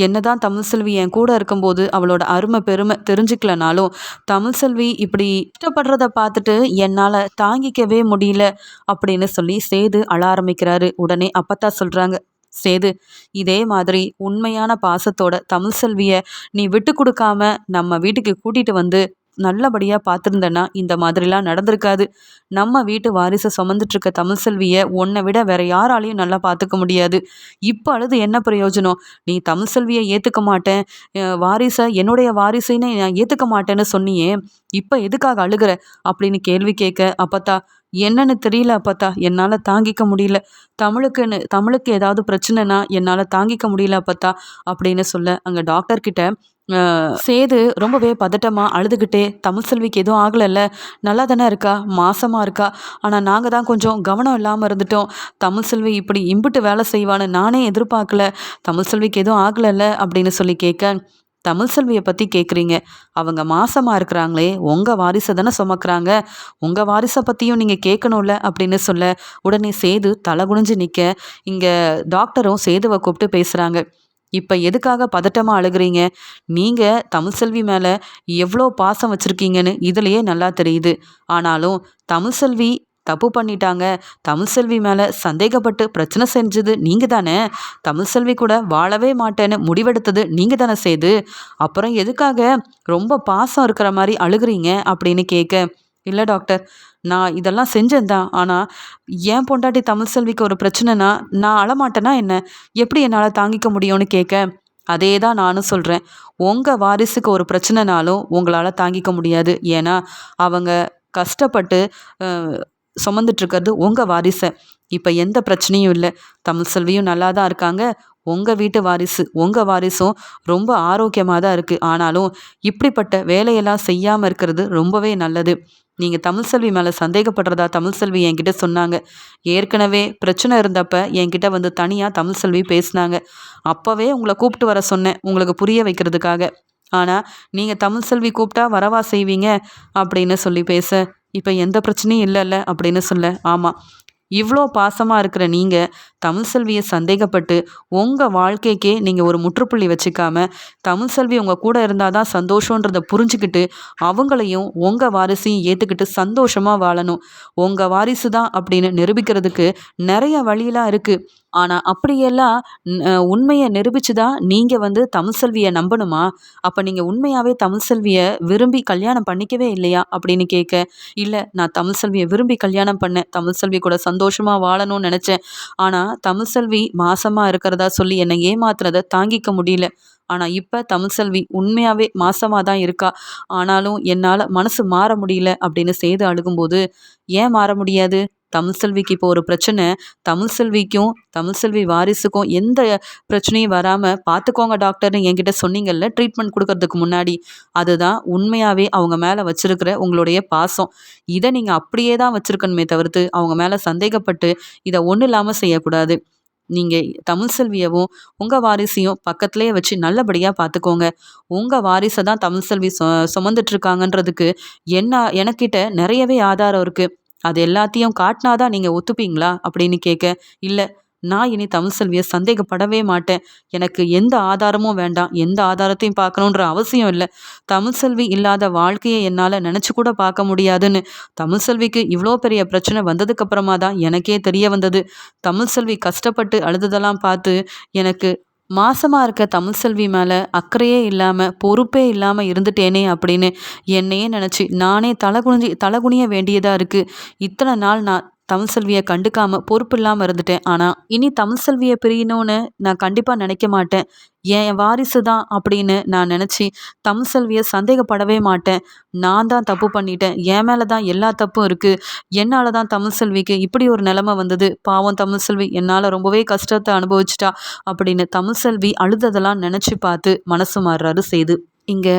என்ன தான் தமிழ்செல்வி என் கூட இருக்கும்போது அவளோட அருமை பெருமை தெரிஞ்சுக்கலனாலும் தமிழ்செல்வி இப்படி இஷ்டப்படுறத பார்த்துட்டு என்னால் தாங்கிக்கவே முடியல அப்படின்னு சொல்லி சேது அழ ஆரம்பிக்கிறாரு. உடனே அப்பத்தா சொல்கிறாங்க சேது இதே மாதிரி உண்மையான பாசத்தோட தமிழ் செல்வியை நீ விட்டு கொடுக்காம நம்ம வீட்டுக்கு கூட்டிகிட்டு வந்து நல்லபடியாக பார்த்துருந்தேன்னா இந்த மாதிரிலாம் நடந்திருக்காது. நம்ம வீட்டு வாரிசை சுமந்துட்டுருக்க தமிழ் செல்வியை உன்னை விட வேற யாராலையும் நல்லா பார்த்துக்க முடியாது. இப்போ அழுது என்ன பிரயோஜனம்? நீ தமிழ் செல்வியை ஏற்றுக்க மாட்டேன். வாரிசை என்னுடைய வாரிசைன்னு நான் ஏற்றுக்க மாட்டேன்னு சொன்னியே இப்போ எதுக்காக அழுகிற? அப்படின்னு கேள்வி கேட்க அப்பத்தா என்னன்னு தெரியல அப்பத்தா. என்னால் தாங்கிக்க முடியல. தமிழுக்குன்னு தமிழுக்கு ஏதாவது பிரச்சனைனா என்னால் தாங்கிக்க முடியல அப்பத்தா அப்படின்னு சொல்ல. அங்கே டாக்டர்கிட்ட சேது ரொம்பவே பதட்டமாக அழுதுகிட்டே தமிழ் செல்விக்கு எதுவும் ஆகலைல்ல? நல்லா தானே இருக்கா? மாசமாக இருக்கா? ஆனால் நாங்கள் தான் கொஞ்சம் கவனம் இல்லாமல் இருந்துட்டோம். தமிழ் செல்வி இப்படி இம்பிட்டு வேலை செய்வான்னு நானே எதிர்பார்க்கல. தமிழ் செல்விக்கு எதுவும் ஆகலைல்ல? அப்படின்னு சொல்லி கேட்க தமிழ் செல்வியை பற்றி கேட்குறீங்க அவங்க மாசமாக இருக்கிறாங்களே உங்கள் வாரிசை தானே சுமக்கிறாங்க. உங்கள் வாரிசை பற்றியும் நீங்கள் கேட்கணும்ல அப்படின்னு சொல்ல உடனே சேது தலை குனிஞ்சு நிற்க இங்கே டாக்டரும் சேதுவை கூப்பிட்டு பேசுகிறாங்க இப்போ எதுக்காக பதட்டமாக அழுகிறீங்க? நீங்கள் தமிழ்செல்வி மேலே எவ்வளோ பாசம் வச்சுருக்கீங்கன்னு இதுலேயே நல்லா தெரியுது. ஆனாலும் தமிழ்செல்வி தப்பு பண்ணிட்டாங்க. தமிழ்செல்வி மேலே சந்தேகப்பட்டு பிரச்சனை செஞ்சது நீங்கள் தானே தமிழ்செல்வி கூட வாழவே மாட்டேன்னு முடிவெடுத்தது நீங்கள் தானே செய்து அப்புறம் எதுக்காக ரொம்ப பாசம் இருக்கிற மாதிரி அழுகிறீங்க அப்படின்னு கேட்க இல்லை டாக்டர் நான் இதெல்லாம் செஞ்சேன் தான். ஆனால் ஏன் பொண்டாட்டி தமிழ் செல்விக்கு ஒரு பிரச்சனைனா நான் அழமாட்டேன்னா என்ன? எப்படி என்னால் தாங்கிக்க முடியும்னு கேட்க அதே தான் நானும் சொல்கிறேன் உங்கள் வாரிசுக்கு ஒரு பிரச்சனைனாலும் உங்களால் தாங்கிக்க முடியாது. ஏன்னா அவங்க கஷ்டப்பட்டு சுமந்துட்டுருக்கிறது உங்கள் வாரிசை. இப்போ எந்த பிரச்சனையும் இல்லை. தமிழ் செல்வியும் நல்லா தான் இருக்காங்க. உங்கள் வீட்டு வாரிசு உங்கள் வாரிசும் ரொம்ப ஆரோக்கியமாக தான் இருக்குது ஆனாலும் இப்படிப்பட்ட வேலையெல்லாம் செய்யாமல் இருக்கிறது ரொம்பவே நல்லது. நீங்கள் தமிழ் செல்வி மேலே சந்தேகப்படுறதா தமிழ் செல்வி என்கிட்ட சொன்னாங்க. ஏற்கனவே பிரச்சனை இருந்தப்ப என்கிட்ட வந்து தனியாக தமிழ் செல்வி பேசினாங்க. அப்போவே உங்களை கூப்பிட்டு வர சொன்னேன் உங்களுக்கு புரிய வைக்கிறதுக்காக. ஆனால் நீங்கள் தமிழ் செல்வி கூப்பிட்டா வரவா செய்வீங்க? அப்படின்னு சொல்லி பேச இப்போ எந்த பிரச்சனையும் இல்லைல்ல அப்படின்னு சொல்ல. ஆமாம் இவ்வளோ பாசமாக இருக்கிற நீங்கள் தமிழ் செல்வியை சந்தேகப்பட்டு உங்கள் வாழ்க்கைக்கே நீங்கள் ஒரு முற்றுப்புள்ளி வச்சுக்காம தமிழ் செல்வி உங்கள் கூட இருந்தால் தான் சந்தோஷன்றதை புரிஞ்சுக்கிட்டு அவங்களையும் உங்கள் வாரிசையும் ஏற்றுக்கிட்டு சந்தோஷமாக வாழணும். உங்கள் வாரிசு தான் அப்படின்னு நிரூபிக்கிறதுக்கு நிறைய வழியெலாம் இருக்குது ஆனால் அப்படியெல்லாம் உண்மையை நிரூபித்து தான் நீங்கள் வந்து தமிழ் செல்வியை நம்பணுமா? அப்போ நீங்கள் உண்மையாகவே தமிழ் செல்வியை விரும்பி கல்யாணம் பண்ணிக்கவே இல்லையா? அப்படின்னு கேட்க இல்லை நான் தமிழ் செல்வியை விரும்பி கல்யாணம் பண்ணேன். தமிழ் செல்வி கூட சந்தோஷமாக வாழணும்னு நினச்சேன். ஆனால் தமிழ் செல்வி மாசமாக இருக்கிறதா சொல்லி என்னை ஏமாத்துறதை தாங்கிக்க முடியல. ஆனால் இப்போ தமிழ்செல்வி உண்மையாகவே மாசமாக தான் இருக்கா. ஆனாலும் என்னால் மனசு மாற முடியல. அப்படின்னு செய்து அழுகும்போது ஏன் மாற முடியாது? தமிழ்செல்விக்கு இப்போ ஒரு பிரச்சனை. தமிழ்செல்விக்கும் தமிழ்செல்வி வாரிசுக்கும் எந்த பிரச்சனையும் வராமல் பார்த்துக்கோங்க டாக்டர்னு என்கிட்ட சொன்னீங்கல்ல ட்ரீட்மெண்ட் கொடுக்கறதுக்கு முன்னாடி. அதுதான் உண்மையாகவே அவங்க மேலே வச்சுருக்கிற உங்களுடைய பாசம். இதை நீங்கள் அப்படியே தான் வச்சுருக்கணுமே தவிர்த்து அவங்க மேலே சந்தேகப்பட்டு இதை ஒன்றும் இல்லாமல் செய்யக்கூடாது. நீங்கள் தமிழ் செல்வியவும் உங்கள் வாரிசையும் பக்கத்துலேயே வச்சு நல்லபடியாக பார்த்துக்கோங்க உங்கள் வாரிசை தான் தமிழ் செல்வி சும சுமந்துட்டுருக்காங்கன்றதுக்கு என்ன எனக்கிட்ட நிறையவே ஆதாரம் இருக்குது அது எல்லாத்தையும் காட்டினாதான் நீங்கள் ஒத்துப்பீங்களா? அப்படின்னு கேட்க இல்லை நான் இனி தமிழ் செல்வியை சந்தேகப்படவே மாட்டேன். எனக்கு எந்த ஆதாரமும் வேண்டாம். எந்த ஆதாரத்தையும் பார்க்கணுன்ற அவசியம் இல்லை. தமிழ் செல்வி இல்லாத வாழ்க்கையை என்னால் நினச்சி கூட பார்க்க முடியாதுன்னு. தமிழ் செல்விக்கு இவ்வளோ பெரிய பிரச்சனை வந்ததுக்கப்புறமா தான் எனக்கே தெரிய வந்தது. தமிழ் செல்வி கஷ்டப்பட்டு அழுததெல்லாம் பார்த்து எனக்கு மாசமாக இருக்க தமிழ் செல்வி மேலே அக்கறையே இல்லாமல் பொறுப்பே இல்லாமல் இருந்துட்டேனே அப்படின்னு என்னையே நினச்சி நானே தலை குனிஞ்சி தலை குனிய வேண்டியதாக இருக்குது இத்தனை நாள் நான் தமிழ் செல்வியை கண்டுக்காமல் பொறுப்பு இல்லாமல் இருந்துட்டேன். ஆனால் இனி தமிழ் செல்வியை பிரியணும்னு நான் கண்டிப்பாக நினைக்க மாட்டேன். என் வாரிசு தான் அப்படின்னு நான் நினச்சி தமிழ் செல்வியை சந்தேகப்படவே மாட்டேன். நான் தான் தப்பு பண்ணிட்டேன். என் மேலே தான் எல்லா தப்பும் இருக்குது என்னால் தான் தமிழ் செல்விக்கு இப்படி ஒரு நிலமை வந்தது. பாவம் தமிழ் செல்வி என்னால் ரொம்பவே கஷ்டத்தை அனுபவிச்சிட்டா அப்படின்னு தமிழ் செல்வி அழுததெல்லாம் நினச்சி பார்த்து மனசு மாறுறாரு செய்து இங்கே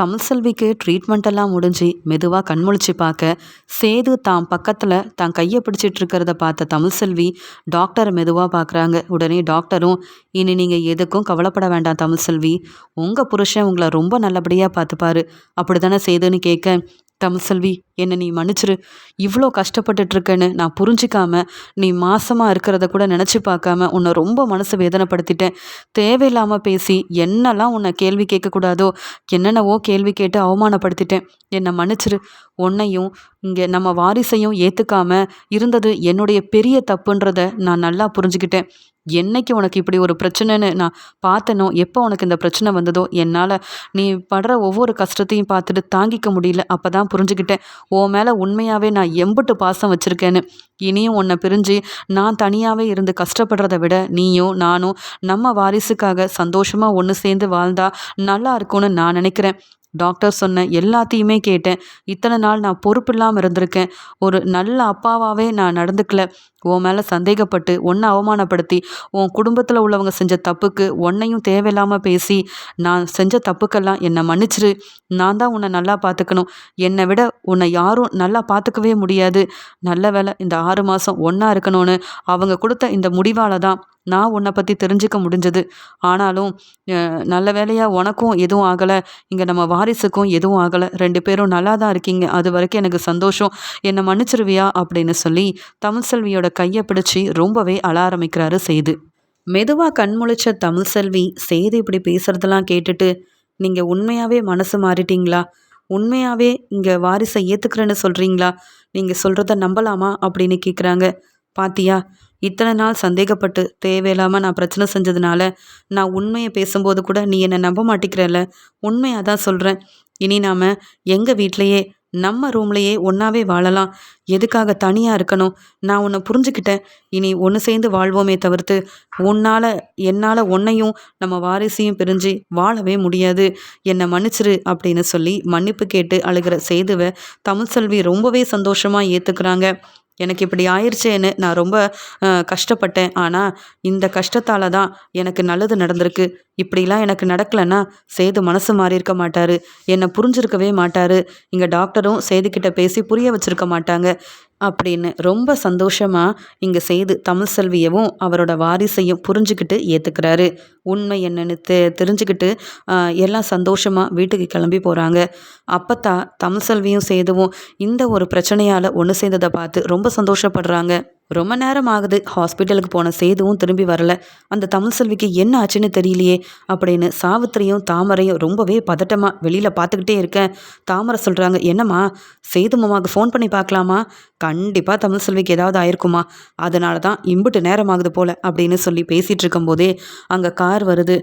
தமிழ்செல்விக்கு ட்ரீட்மெண்ட் எல்லாம் முடிஞ்சு மெதுவாக கண்முழிச்சு பார்க்க சேது தான் பக்கத்தில் தான் கையை பிடிச்சிட்டு இருக்கிறத பார்த்த தமிழ்செல்வி டாக்டரை மெதுவாக பார்க்குறாங்க உடனே டாக்டரும் இனி நீங்கள் எதுக்கும் கவலைப்பட வேண்டாம் தமிழ்செல்வி உங்கள் புருஷன் உங்களை ரொம்ப நல்லபடியாக பார்த்துப்பாரு. அப்படி தானே சேதுன்னு கேட்க தமிழ்செல்வி என்னை நீ மன்னிச்சிரு. இவ்வளோ கஷ்டப்பட்டுட்ருக்கேன்னு நான் புரிஞ்சிக்காம நீ மாசமாக இருக்கிறத கூட நினச்சி பார்க்காம உன்னை ரொம்ப மனசு வேதனைப்படுத்திட்டேன். தேவையில்லாமல் பேசி என்னெல்லாம் உன்னை கேள்வி கேட்கக்கூடாதோ என்னென்னவோ கேள்வி கேட்டு அவமானப்படுத்திட்டேன். என்னை மன்னிச்சிரு. உன்னையும் இங்கே நம்ம வாரிசையும் ஏற்றுக்காம இருந்தது என்னுடைய பெரிய தப்புன்றத நான் நல்லா புரிஞ்சுக்கிட்டேன். என்னைக்கு உனக்கு இப்படி ஒரு பிரச்சனைன்னு நான் பார்த்தனோ எப்போ உனக்கு இந்த பிரச்சனை வந்ததோ என்னால் நீ படுற ஒவ்வொரு கஷ்டத்தையும் பார்த்துட்டு தாங்கிக்க முடியல. அப்போ தான் புரிஞ்சுக்கிட்டேன் உன் மேலே உண்மையாகவே நான் எம்புட்டு பாசம் வச்சுருக்கேன்னு. இனியும் உன்னை பிரிஞ்சு நான் தனியாகவே இருந்து கஷ்டப்படுறத விட நீயும் நானும் நம்ம வாரிசுக்காக சந்தோஷமாக ஒன்று சேர்ந்து வாழ்ந்தா நல்லா இருக்கும்னு நான் நினைக்கிறேன். டாக்டர் சொன்ன எல்லாத்தையுமே கேட்டேன். இத்தனை நாள் நான் பொறுப்பு இல்லாமல் இருந்திருக்கேன். ஒரு நல்ல அப்பாவாகவே நான் நடந்துக்கல. உன் மேலே சந்தேகப்பட்டு உன்னை அவமானப்படுத்தி உன் குடும்பத்தில் உள்ளவங்க செஞ்ச தப்புக்கு உன்னையும் தேவையில்லாமல் பேசி நான் செஞ்ச தப்புக்கெல்லாம் என்னை மன்னிச்சிரு. நான் தான் உன்னை நல்லா பார்த்துக்கணும் என்னை விட உன்னை யாரும் நல்லா பார்த்துக்கவே முடியாது. நல்ல வேலை இந்த ஆறு மாதம் ஒன்றா இருக்கணும்னு அவங்க கொடுத்த இந்த முடிவால் தான் நான் உன்னை பற்றி தெரிஞ்சுக்க முடிஞ்சது. ஆனாலும் நல்ல வேலையாக உனக்கும் எதுவும் ஆகலை. இங்கே நம்ம வாரிசுக்கும் எதுவும் ஆகலை. ரெண்டு பேரும் நல்லா தான் இருக்கீங்க. அது வரைக்கும் எனக்கு சந்தோஷம். என்னை மன்னிச்சிருவியா? அப்படின்னு சொல்லி தமிழ் செல்வியோட கையை பிடிச்சி ரொம்பவே அழ ஆரம்பிக்கிறாரு செய்து மெதுவாக கண்முழிச்ச தமிழ் செல்வி செய்து இப்படி பேசுகிறதெல்லாம் கேட்டுட்டு நீங்கள் உண்மையாகவே மனசு மாறிட்டீங்களா? உண்மையாகவே இங்கே வாரிசை ஏற்றுக்கிறேன்னு சொல்கிறீங்களா நீங்கள் சொல்கிறத நம்பலாமா? அப்படின்னு கேட்குறாங்க பாத்தியா இத்தனை நாள் சந்தேகப்பட்டு தேவையில்லாமல் நான் பிரச்சனை செஞ்சதுனால நான் உண்மையை பேசும்போது கூட நீ என்னை நம்ப மாட்டேங்கிறல்ல உண்மையாக தான் சொல்கிறேன் இனி நாம் எங்கள் வீட்டிலையே நம்ம ரூம்லையே ஒன்றாவே வாழலாம். எதுக்காக தனியாக இருக்கணும்? நான் உன்னை புரிஞ்சுக்கிட்டேன். இனி ஒன்று சேர்ந்து வாழ்வோமே தவிர்த்து உன்னால் என்னால் உன்னையும் நம்ம வாரிசையும் பிரிஞ்சு வாழவே முடியாது. என்னை மன்னிச்சிரு அப்படின்னு சொல்லி மன்னிப்பு கேட்டு அழுகிற செய்துவை தமிழ் செல்வி ரொம்பவே சந்தோஷமாக ஏற்றுக்கிறாங்க எனக்கு இப்படி ஆயிடுச்சேன்னு நான் ரொம்ப கஷ்டப்பட்டேன். ஆனால் இந்த கஷ்டத்தால் தான் எனக்கு நல்லது நடந்திருக்கு. இப்படிலாம் எனக்கு நடக்கலைன்னா சேது மனசு மாறி இருக்க மாட்டார். என்னை புரிஞ்சிருக்கவே மாட்டார். இங்கே டாக்டரும் சேதுக்கிட்ட பேசி புரிய வச்சுருக்க மாட்டாங்க. அப்படின்னு ரொம்ப சந்தோஷமாக இங்கே செய்து தமிழ் செல்வியவும் அவரோட வாரிசையும் புரிஞ்சுக்கிட்டு ஏற்றுக்கிறாரு உண்மை என்னன்னு தெ தெரிஞ்சுக்கிட்டு எல்லாம் சந்தோஷமாக வீட்டுக்கு கிளம்பி போகிறாங்க அப்பத்தா தமிழ் செல்வியும் சேதுவும் இந்த ஒரு பிரச்சனையால் ஒன்று சேர்ந்ததை பார்த்து ரொம்ப சந்தோஷப்படுறாங்க. ரொம்ப நேரம் ஆகுது ஹாஸ்பிட்டலுக்கு போன சேதுவும் திரும்பி வரல. அந்த தமிழ் செல்விக்கு என்ன ஆச்சுன்னு தெரியலையே. அப்படின்னு சாவித்திரியும் தாமரையும் ரொம்பவே பதட்டமாக வெளியில் பார்த்துக்கிட்டே இருக்கேன். தாமரை சொல்கிறாங்க என்னம்மா சேது மாமாவுக்கு ஃபோன் பண்ணி பார்க்கலாமா? கண்டிப்பாக தமிழ் செல்விக்கு ஏதாவது ஆயிருக்குமா? அதனால தான் இம்புட்டு நேரம் ஆகுது போல் அப்படின்னு சொல்லி பேசிகிட்டு இருக்கும்போதே அங்கே கார் வருது.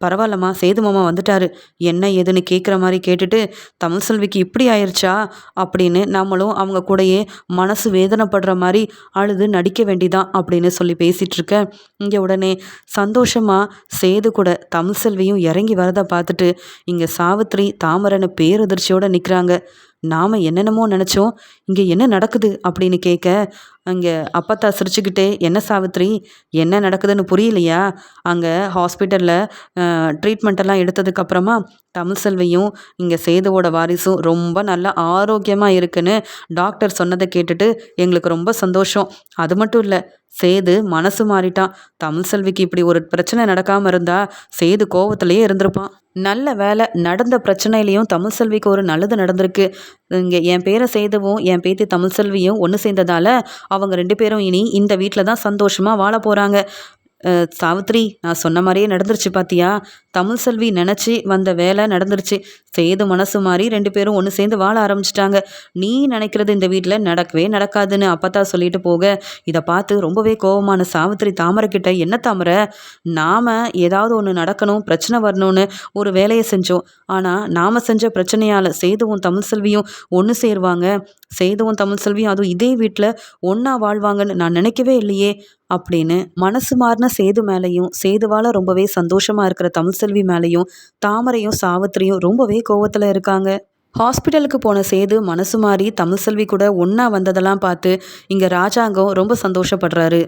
பரவாயில்லம்மா சேது மாமா வந்துட்டாரு. என்ன ஏதுன்னு கேட்குற மாதிரி கேட்டுட்டு தமிழ் செல்விக்கு இப்படி ஆயிடுச்சா அப்படின்னு நம்மளும் அவங்க கூடயே மனசு வேதனைப்படுற மாதிரி அழுது நடிக்க வேண்டிதான் அப்படின்னு சொல்லி பேசிகிட்டு இருக்க. இங்கே உடனே சந்தோஷமாக சேது கூட தமிழ் செல்வியும் இறங்கி வரதை பார்த்துட்டு இங்கே சாவித்ரி தாமரன்னு பேரதிர்ச்சியோடு நிற்கிறாங்க நாம் என்னென்னமோ நினச்சோம் இங்கே என்ன நடக்குது அப்படின்னு கேட்க அங்கே அப்பத்தா சிரிச்சுக்கிட்டே என்ன சாவித்ரி? என்ன நடக்குதுன்னு புரியலையா? அங்கே ஹாஸ்பிட்டலில் ட்ரீட்மெண்ட்டெல்லாம் எடுத்ததுக்கப்புறமா தமிழ் செல்வியும் இங்கே சேதுவோட வாரிசும் ரொம்ப நல்லா ஆரோக்கியமாக இருக்குன்னு டாக்டர் சொன்னதை கேட்டுட்டு எங்களுக்கு ரொம்ப சந்தோஷம். அது மட்டும் இல்லை சேது மனசு மாறிட்டான். தமிழ் செல்விக்கு இப்படி ஒரு பிரச்சனை நடக்காமல் இருந்தா சேது கோவத்திலேயே இருந்திருப்பான். நல்ல வேலை நடந்த பிரச்சனையிலையும் தமிழ் செல்விக்கு ஒரு நல்லது நடந்திருக்கு. இங்கே என் பேரை சேதுவும் என் பேத்தி தமிழ் செல்வியும் ஒன்று சேர்ந்ததால் அவங்க ரெண்டு பேரும் இனி இந்த வீட்டில் தான் சந்தோஷமாக வாழ போகிறாங்க சாவித்ரி நான் சொன்ன மாதிரியே நடந்துருச்சு பாத்தியா? தமிழ் செல்வி நினச்சி வந்த வேலை நடந்துருச்சு. சேது மனசு மாதிரி ரெண்டு பேரும் ஒன்று சேர்ந்து வாழ ஆரம்பிச்சிட்டாங்க. நீ நினைக்கிறது இந்த வீட்டில் நடக்கவே நடக்காதுன்னு அப்பத்தா சொல்லிட்டு போக இதை பார்த்து ரொம்பவே கோபமான சாவித்திரி தாமரைக்கிட்ட என்ன தாமரை? நாம் ஏதாவது ஒன்று நடக்கணும் பிரச்சனை வரணும்னு ஒரு வேலையை செஞ்சோம். ஆனால் நாம் செஞ்ச பிரச்சனையால் சேதுவும் தமிழ் செல்வியும் ஒன்று சேருவாங்க. சேதுவும் தமிழ் செல்வியும் அதுவும் இதே வீட்டில் ஒன்றா வாழ்வாங்கன்னு நான் நினைக்கவே இல்லையே அப்படின்னு மனசு மாறின சேது மேலேயும் சேதுவால் ரொம்பவே சந்தோஷமாக இருக்கிற தமிழ் செல்வி மேலேயும் தாமரையும் சாவத்திரியும் ரொம்பவே கோவத்தில் இருக்காங்க. ஹாஸ்பிட்டலுக்கு போன சேது மனசு மாறி தமிழ் செல்வி கூட ஒன்றா வந்ததெல்லாம் பார்த்து இங்கே ராஜாங்கம் ரொம்ப சந்தோஷப்படுறாரு.